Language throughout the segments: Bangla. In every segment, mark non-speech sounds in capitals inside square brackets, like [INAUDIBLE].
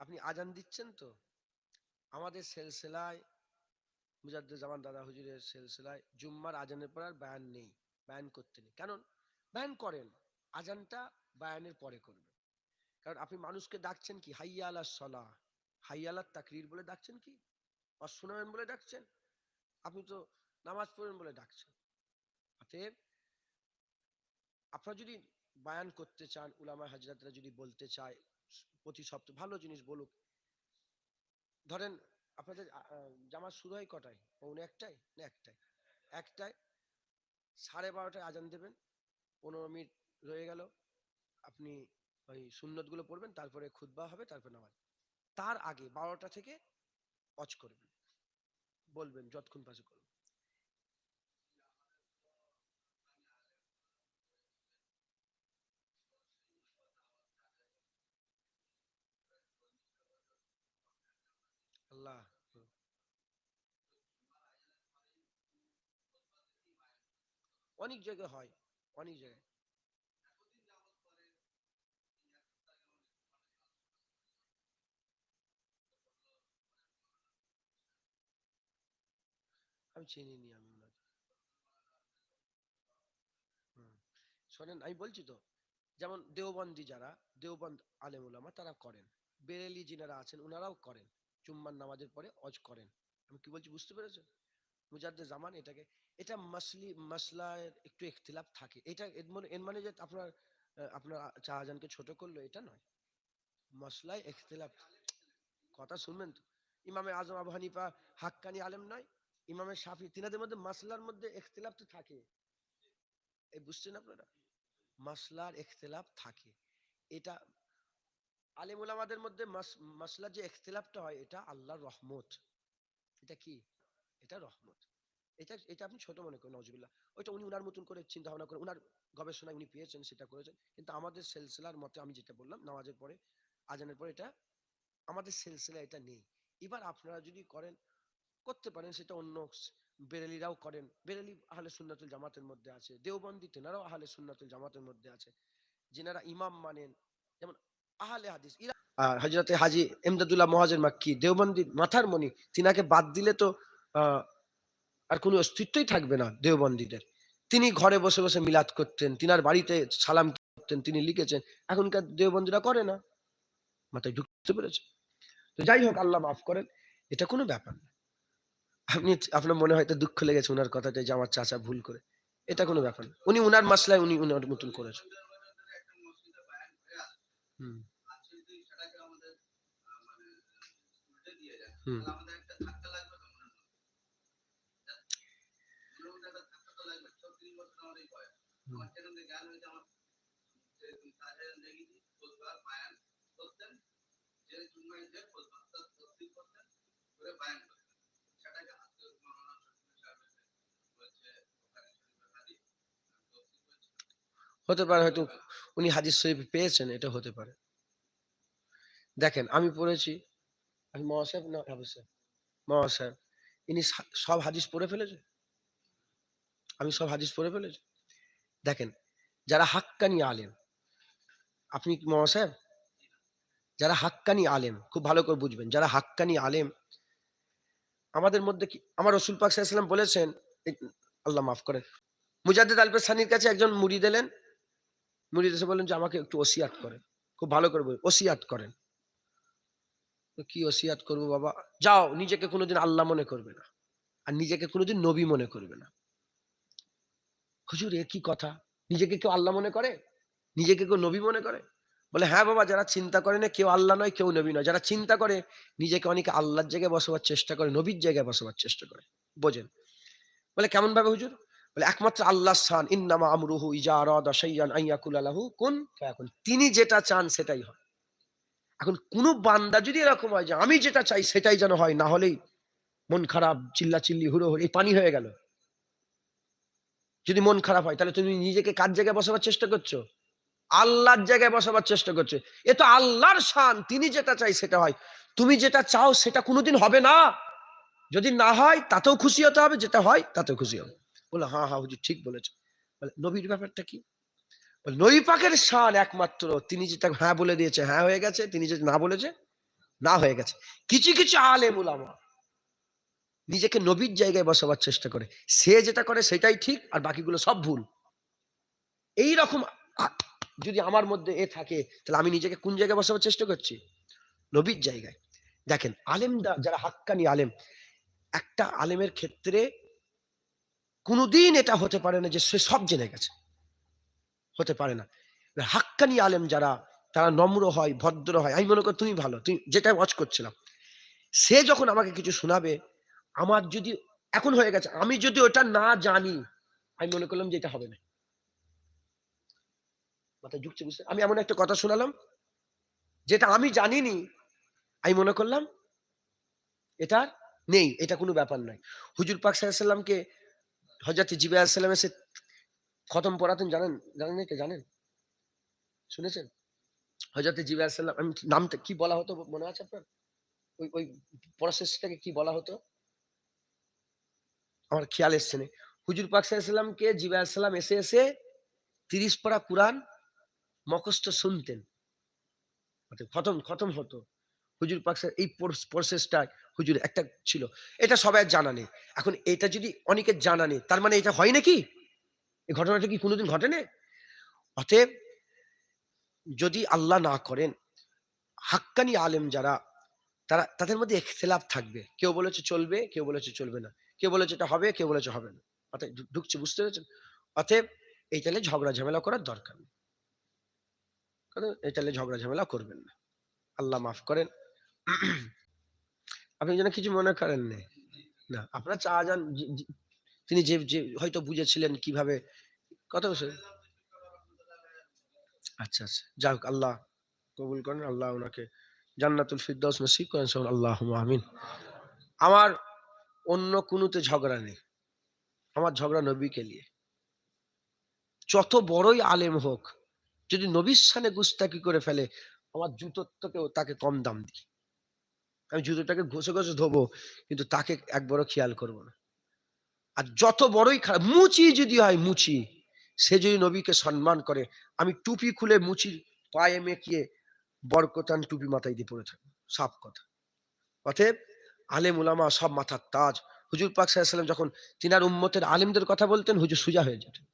আপনি আজান দিচ্ছেন তো? আমাদের সেলসেলায় মুজাদ্দে জামান দাদা হুজুরের সেলসেলায় জুম্মার আজানের পর আর বায়ান নেই, বায়ান করতে নেই। কারণ বায়ান করেন, আজানটা বায়ানের পরে করবেন। কারণ আপনি মানুষকে ডাকছেন কি? হাইয়া আলা সলা হাইয়া আলা তাকরির বলে ডাকছেন কি? অশোনাবেন বলে ডাকছেন? আপনি তো নামাজ পড়েন বলে ডাকছেন। অতএব আপনারা যদি বায়ান করতে চান উলামা হাজরাতরা যদি বলতে চায় প্রতি সপ্তাহে, ভালো জিনিস বলুক। ধরেন আপনাদের জামাত শুরু হয় কটায়? পৌনে একটাই না একটাই একটায় সাড়ে বারোটায় আজান দেবেন, পনেরো মিনিট রয়ে গেল, আপনি ওই সুন্নতগুলো পড়বেন, তারপরে খুতবা হবে, তারপরে নামাজ। তার আগে বারোটা থেকে অচ করবেন। বলবেন, যতক্ষণ পাশে করবেন আল্লাহ অনেক জায়গায় হয়, অনেক জায়গায়। আমি আমি শোনেন, আমি বলছি তো, যেমন দেওবন্দি যারা, দেওবন্দ আলেম তারা করেন। বেরেলি যিনারা আছেন ওনারাও করেন। জুম্মার নামাজের পরে অজ করেন। আমি কি বলছি, বুঝতে পেরেছেন? মুজাদ্দে জামান এটাকে, এটা মাসলি মাসলার একটু ইখতিলাফ থাকে। এটা এর মানে এর মানে যে আপনার আপনার শাহজাহানকে ছোট করল, এটা নয়। মাসলায় ইখতিলাফ, কথা শুনবেন তো। ইমামে আজম আবু হানিফা হাক্কানি আলেম নয়, ইমামে শাফি, তিনাদের মধ্যে মাসলার মধ্যে ইখতিলাফ তো থাকে। এই বুঝছেন আপনারা? মাসলার ইখতিলাফ থাকে। এটা আলেম ওলামাদের মধ্যে মাস- মাসলার যে ইখতিলাফটা হয়, এটা আল্লাহর রহমত। এটা কি? এটা রহমত। এটা এটা আপনি ছোট মনে করেন নজবিল্লা ওইটা উনি উনার মতন করে চিন্তা ভাবনা করে উনার গবেষণায় উনি পেয়েছেন, সেটা করেছেন। কিন্তু আমাদের সেলসেলার মতে আমি যেটা বললাম, নামাজের পরে, আজানের পরে এটা, আমাদের সিলসিলা এটা নেই। এবার আপনারা যদি করেন, করতে পারেন, সেটা অন্য বেরেলিরাও করেন। বেরেলি আহলে সুন্নাতুল জামাতের মধ্যে আছে, দেওবন্দি তেনারাও আহলে সুন্নাতুল জামাতের মধ্যে আছে। যেনারা ইমাম মানেন, যেমন আহলে হাদিস ইরা হজরতে হাজি এমদাদুল্লাহ মহাজের মাক্কি দেওবন্দি মাথার মনি তিনাকে বাদ দিলে তো আর কোনো অস্তিত্বই থাকবে না দেওবন্দীদের। তিনি ঘরে বসে বসে মিলাদ করতেন, তিনার বাড়িতে সালাম করতেন, তিনি লিখেছেন, এখনকার দেওবন্দীরা করে না। মাথায় ঢুকতে পেরেছে। তো যাই হোক, আল্লাহ মাফ করেন, এটা কোনো ব্যাপার না। আপনি, আপনার মনে হয়তো দুঃখ লেগেছে ওনার কথাটা যে আমার চাচা ভুল করে। এটা কোনো ব্যাপার না। উনি উনার মাসলায় উনি উনার মতন করেছেন হুম। হুম। হতে পারে হয়তো উনি হাদিস শরীফ পেয়েছেন, এটা হতে পারে। দেখেন, আমি পড়েছি, আমি মহাসাহেব না ইনি সব হাদিস পড়ে ফেলেছে? আমি সব হাদিস পড়ে ফেলেছি? দেখেন যারা হাক্কানি আলেম। আপনি কি মহাসাহেব যারা হাক্কানি আলেম, খুব ভালো করে বুঝবেন, যারা হাক্কানি আলেম, আমাদের মধ্যে কি, আমার রসুল পাক সাল্লাম বলেছেন আল্লাহ মাফ করেন। মুজাদ্দিদ আলপে সানির কাছে একজন মুড়ি দিলেন। মুড়ি এসে বললেন যে, আমাকে একটু ওসিয়াত করেন। খুব ভালো করে বলুন ওসিয়াত করেন। কি ওসিয়াত করব বাবা? যাও, নিজেকে কোনোদিন আল্লাহ মনে করবে না। আর নিজেকে কোনোদিন নবী মনে করবে না। হুজুর, এ কি কথা? নিজেকে কেউ আল্লাহ মনে করে? নিজেকে কেউ নবী মনে করে? বলে হ্যাঁ বাবা, যারা চিন্তা করে না, কেউ আল্লাহ নয়, কেউ নবী নয়। যারা চিন্তা করে, নিজেকে অনেকে আল্লাহর জায়গায় বসবার চেষ্টা করে, নবীর জায়গায় বসবার চেষ্টা করে। বোঝেন? বলে কেমন ভাবে হুজুর? বলে, একমাত্র আল্লাহ সান ইন্নামা আমরুহু ইজা আরাদা শাইয়ান আইয়াকুল আলাহু কুন ফায়াকুন। তিনি যেটা চান সেটাই হয়। এখন কোন বান্দা যদি এরকম হয় যে, আমি যেটা চাই সেটাই যেন হয়, না হলেই মন খারাপ চিল্লা চিল্লি হুড়ো হুড়ো এই পানি হয়ে গেল। যদি মন খারাপ হয়, তাহলে তুমি নিজেকে কার জায়গায় বসাবার চেষ্টা করছ? আল্লাহর জায়গায় বসাবার চেষ্টা করছ। এ তো আল্লাহর শান, তিনি যেটা চাই সেটা হয়। তুমি যেটা চাও সেটা কোনোদিন হবে না। যদি না হয়, তাতেও খুশি হতে হবে, যেটা হয়, তাতেও খুশি হবে। বলে হ্যাঁ হ্যাঁ হুজুর, ঠিক বলেছে। বলে, নবীর ব্যাপারটা কি? বলে, নবী পাকের শান একমাত্র। তিনি যেটা হ্যাঁ বলে দিয়েছে হ্যাঁ হয়ে গেছে, তিনি যেটা না বলেছে, না হয়ে গেছে। কিছু কিছু আলেম উলামা নিজেকে নবীর জায়গায় বসাবার চেষ্টা করে। সে যেটা করে সেটাই ঠিক, আর বাকিগুলো সব ভুল। এই রকম যদি আমার মধ্যে এ থাকে, তাহলে আমি নিজেকে কোন জায়গায় বসাবার চেষ্টা করছি? নবীর জায়গায়। দেখেন, আলেম যারা হাক্কানি আলেম, একটা আলেমের ক্ষেত্রে কোনোদিন এটা হতে পারে না যে সে সব জেনে গেছে। হতে পারে না। হাক্কানি আলেম যারা, তারা নম্র হয়, ভদ্র হয়, আমি মনে করি তুমি ভালো, তুমি যেটা ওয়াচ করছিলাম। সে যখন আমাকে কিছু শোনাবে আমার যদি, এখন হয়ে গেছে, আমি যদি ওটা না জানি, আমি মনে করলাম যে এটা হবে না। মাথায় ঢুকছে বুঝতে আমি এমন একটা কথা শোনালাম, যেটা আমি জানিনি, আমি মনে করলাম, এটা নেই, এটা কোনো ব্যাপার নয়। হুজুর পাক সাল্লামকে হজরত জিবে আলাইসাল্লাম এসে খতম পড়াতেন জানেন জানেন কে, জানেন? শুনেছেন? হজরত জিবে আলাইসাল্লাম আমি নামটা কি বলা হতো, মনে আছে আপনার? ওই ওই প্রসেসটাকে কি বলা হতো? আমার খেয়াল এসছে না। হুজুর পাক সাল্লামকে জিবে আলাইসাল্লাম এসে এসে তিরিশ পারা কোরআন মকস্ত শুনতেন। খতম খতম হতো। হুজুর পাক এই প্রসেসটা হুজুর একটা ছিল। এটা সবাই জানা নেই। এখন এটা যদি অনেকের জানা নেই, তার মানে এটা হয় নাকি? এই ঘটনাটা কি কোনোদিন ঘটেনি? অতএব যদি আল্লাহ না করেন, হাক্কানি আলেম যারা, তারা, তাদের মধ্যে এখতলাফ থাকবে। কেউ বলেছে চলবে, কেউ বলেছে চলবে না। কেউ বলেছে এটা হবে, কে বলেছে হবে না। ঢু- ঢুকছে, বুঝতে পেরেছেন? অতএব এই তাহলে ঝগড়া ঝামেলা করার দরকার নেই। এই তাহলে ঝগড়া ঝামেলা করবেন না। আল্লাহ মাফ করেন। [CLEARS THROAT] আপনি যেন কিছু মনে করেন না। না, আপনার চা যান তিনি যে যে হয়তো বুঝেছিলেন কীভাবে, কত বছর? আচ্ছা আচ্ছা যাই হোক, আল্লাহ কবুল করেন, আল্লাহ ওনাকে জান্নাতুল ফিরদৌস নসিব করেন আল্লাহ আমিন। আমার অন্য কোনোতে ঝগড়া নেই। আমার ঝগড়া নবীকে নিয়ে। যত বড়ই আলেম হোক, যদি নবীর সানে গুস্তাকি করে ফেলে, আমার জুতোর থেকেও তাকে কম দাম দিই। আমি জুতোটাকে ঘষে ঘষে ধোবো, কিন্তু তাকে একবারও খেয়াল করব না। আর যত বড়ই খারাপ মুচি যদি হয়, মুচি। সে যদি নবীকে সম্মান করে, আমি টুপি খুলে মুচির পায়ে মেকিয়ে বরকতান টুপি মাথায় দিয়ে পড়ে থাকব। সাফ কথা। অতএব আলেম উলামা সব মাথার তাজ। হুজুর পাক সাল্লাম যখন তিনার উম্মতের আলেমদের কথা বলতেন, হুজুর সুজা হয়ে যেতেন।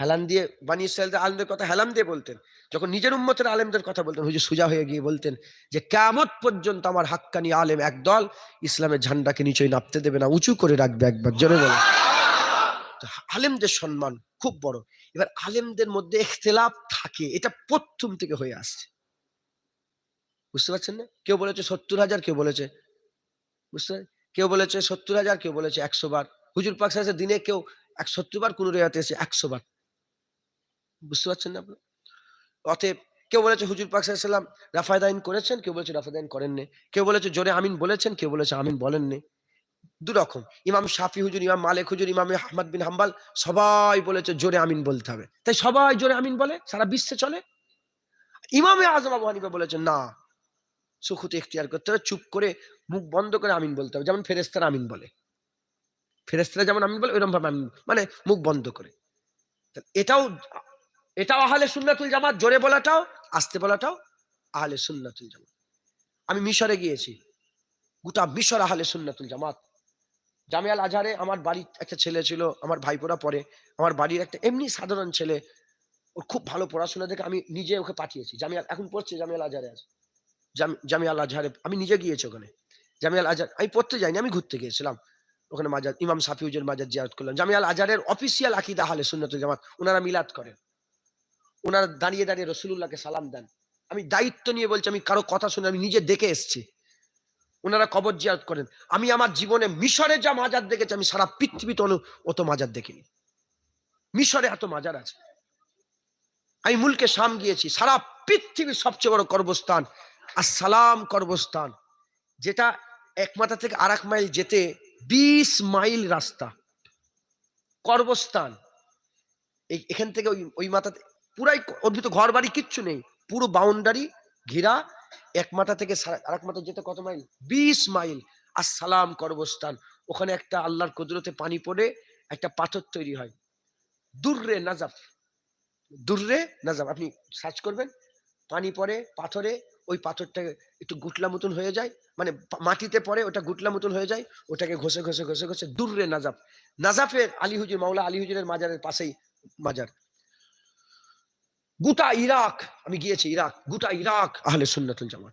হেলান দিয়ে, বানি ইসরায়েলদের আলেমদের কথা হেলাম দিয়ে বলতেন। যখন নিজের উম্মতের আলেমদের কথা বলতেন, হুজুর সুজা হয়ে গিয়ে বলতেন যে কেমত পর্যন্ত আমার হাক্কানি আলেম একদল ইসলামের ঝান্ডাকে নিচেই নাপতে দেবে না, উঁচু করে রাখবে একবার, জোরে বলে। আলেমদের সম্মান খুব বড়। এবার আলেমদের মধ্যে এখতেলাফ থাকে, এটা প্রথম থেকে হয়ে আসছে। বুঝতে পারছেন না? কেউ বলেছে সত্তর হাজার, কেউ বলেছে বুঝতে কেউ বলেছে সত্তর হাজার, কেউ বলেছে একশো বার। হুজুর পাক সাহেব দিনে কেউ এক সত্তর বার কোন রেয়াতে এসে একশো বার। বুঝতে পারছেন না আপনি? অতএব কেউ বলেছে হুজুর পাক সাল্লাম রাফায়দাইন করেছেন, কেউ বলেছে রাফায়দাইন করেননি কেউ বলেছে জোরে আমিন বলেছেন, কেউ বলেছে আমিন বলেননি দু রকম। ইমাম শাফি হুজুর, ইমাম মালিক হুজুর, ইমাম আহমদ বিন হাম্বাল সবাই বলেছে জোরে আমিন বলতে হবে। তাই সবাই জোরে আমিন বলে, সারা বিশ্বে চলে। ইমামে আজম আবু হানিফা বলেছেন না, সুখুতে ইখতিয়ার করতে হবে, চুপ করে মুখ বন্ধ করে আমিন বলতে হবে, যেমন ফেরেস্তারা আমিন বলে। ফেরেস্তারা যেমন আমিন বলে ওইরকম ভাবে আমিন মানে মুখ বন্ধ করে। এটাও এটাও আহলে সুন্নাতুল জামাত, জোরে বলাটাও, আস্তে বলাটাও আহলে সুন্নাতুল জামাত। আমি মিশরে গিয়েছি, গোটা মিশর আহলে সুন্নাতুল জামাত। জামিয়াল আজহারে আমার বাড়ির একটা ছেলে ছিল, আমার ভাইপোরা পড়ে, আমার বাড়ির একটা এমনি সাধারণ ছেলে, ওর খুব ভালো পড়াশোনা দেখে আমি নিজে ওকে পাঠিয়েছি। জামিয়াল, এখন পড়ছে জামিয়াল আজহারে আছে। জামিয়াল আজহারে, আমি নিজে গিয়েছি ওখানে। জামিয়াল আজহার আমি পড়তে যাইনি, আমি ঘুরতে গিয়েছিলাম। ওখানে মাজার, ইমাম সাফিউজের মাজার জিয়ারত করলাম। জামিয়াল আজহারের অফিসিয়াল আকিদা হালে সুন্নাতুল জামাত, ওনারা মিলাদ করেন। ওনারা দাঁড়িয়ে দাঁড়িয়ে রসুলুল্লাহকে সালাম দেন। আমি দায়িত্ব নিয়ে বলছি, আমি কারও কথা শুনে, আমি নিজে দেখে এসেছি। ওনারা কবর জিয়ারত করেন। আমি আমার জীবনে মিশরে যা মাজার দেখেছি, আমি সারা পৃথিবীতে অত মাজার দেখিনি। মিশরে এত মাজার আছে। আমি মুলকে শাম গিয়েছি, সারা পৃথিবীর সবচেয়ে বড় কর্মস্থান আর সালাম কর্মস্থান, যেটা এক মাথা থেকে আর এক মাইল যেতে বিশ মাইল রাস্তা, কর্মস্থান। এখান থেকে ওই ওই মাথা পুরাই অদ্ভুত ঘর বাড়ি কিচ্ছু নেই, পুরো বাউন্ডারি ঘেরা। এক মাথা থেকে সারা- আরেক মাথা যেতে কত মাইল? বিশ মাইল। আর সালাম কর্মস্থান। ওখানে একটা আল্লাহর কুদরতে পানি পড়ে, একটা পাথর তৈরি হয়। দুর্রে নাজাফ। দুর্রে নাজাফ। আপনি সার্চ করবেন, পানি পড়ে, পাথরে ওই পাথরটা একটু গুটলা মতন হয়ে যায় মানে মাটিতে পড়ে, ওটা গুটলা মতন হয়ে যায়, ওটাকে ঘষে ঘষে ঘষে ঘষে, দূরে নাজাফ। নাজাফের আলী হুজুর, মাওলা আলী হুজুরের মাজারের পাশেই মাজার। গোটা ইরাক, আমি গিয়েছি ইরাক, গোটা ইরাক আহলে সুন্নাতুল জামাত।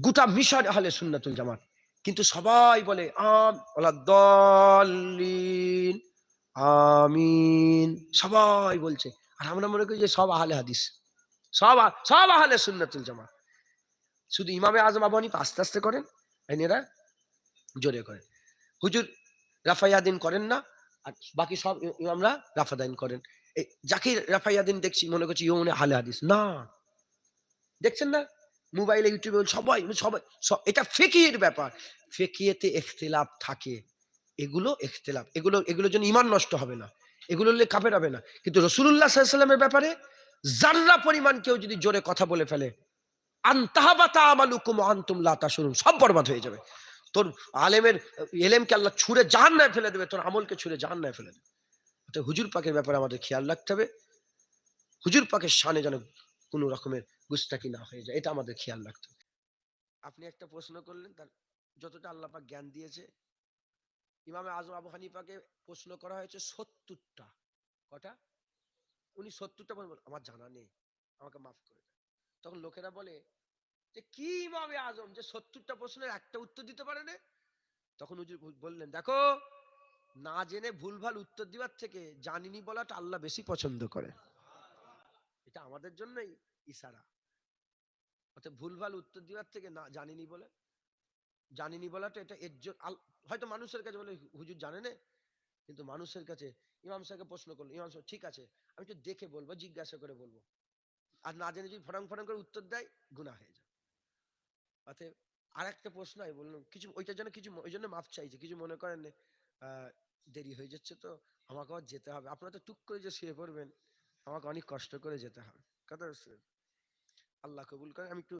গোটা মিশর আহলে সুন্নাতুল জামাত। কিন্তু সবাই বলে, আম আমিন। সবাই বলছে। আর আমরা মনে করি যে সব আহলে হাদিস। সব সব আহলে সুন্নাতুল জামাত। শুধু ইমামে আজম আবু হানিফা আস্তে আস্তে করেন এরা জোরে করেন। হুজুর রাফাইয়াদিন করেন না, আর বাকি সব ইমামরা রাফাদাইন করেন। এই যাকে রাফাইয়াদিন দেখছি, মনে করছি ইউ মনে আহলে হাদিস। না। দেখছেন না? মোবাইলে, ইউটিউবে সবাই সবাই সব- এটা ফেকিয়ের ব্যাপার। ফেকিয়েতে এখতিলাফ থাকে। এগুলো এখতিলাফ। এগুলো, এগুলোর জন্য ইমান নষ্ট হবে না। এগুলো কাপের হবে না। কিন্তু রসুল্লাহ সাল্লামের ব্যাপারে জার্রা পরিমাণ কেউ যদি জোরে কথা বলে ফেলে, আন্তাহাবাতা আমালুকুম আন্তুম লা তাশুরুন সব বরবাদ হয়ে যাবে। তোর আলেমের, এলেমকে আল্লাহ ছুঁড়ে জাহান্নায় ফেলে দেবে, তোর আমলকে ছুঁড়ে জাহান্নায় ফেলে দেবে। অতএব হুজুর পাকের ব্যাপারে আমাদের খেয়াল রাখতে হবে। হুজুর পাকের শানে যেন কোনো রকমের গুস্তাকি না হয়ে যায়, এটা আমাদের খেয়াল রাখতে হবে। আপনি একটা প্রশ্ন করলেন, তার যতটা আল্লাহ পাক জ্ঞান দিয়েছে, ইমামে আজম আবু হানিফাকে প্রশ্ন করা হয়েছে সত্তরটা। কটা? উনি সত্তরটা বলবেন আমার জানা নেই, আমাকে মাফ করে দেন। তখন লোকেরা বলে, যে কি ইমামে আজম, যে সত্তরটা প্রশ্নের একটা উত্তর দিতে পারে না? তখন হুজুর বললেন, দেখো, না জেনে ভুলভাল উত্তর দেওয়ার থেকে জানিনি বলাটা আল্লাহ বেশি পছন্দ করে এটা আমাদের জন্যই ইশারা। অর্থাৎ ভুলভাল উত্তর দেওয়ার থেকে না জানিনি বলে, জানিনি বলাটা এটা এর হয়তো মানুষের কাছে বলে, হুজুর জানে না? কিন্তু মানুষের কাছে, ইমাম সাহেবকে প্রশ্ন করল, ইমাম সাহেব, ঠিক আছে, আমি একটু দেখে বলব, জিজ্ঞাসা করে বলব। আর না জেনে যদি ফটাং ফটাং করে উত্তর দেয় গুণা হয়ে যায় অতএব আর একটা প্রশ্ন আমি বললাম, কিছু ওইটার জন্য কিছু, ওই জন্য মাপ চাইছে, কিছু মনে করেন দেরি হয়ে যাচ্ছে তো আমাকে আবার যেতে হবে। আপনারা তো টুক করে যে শুয়ে পড়বেন, আমাকে অনেক কষ্ট করে যেতে হবে। কথা আল্লাহ কবুল করে আমি একটু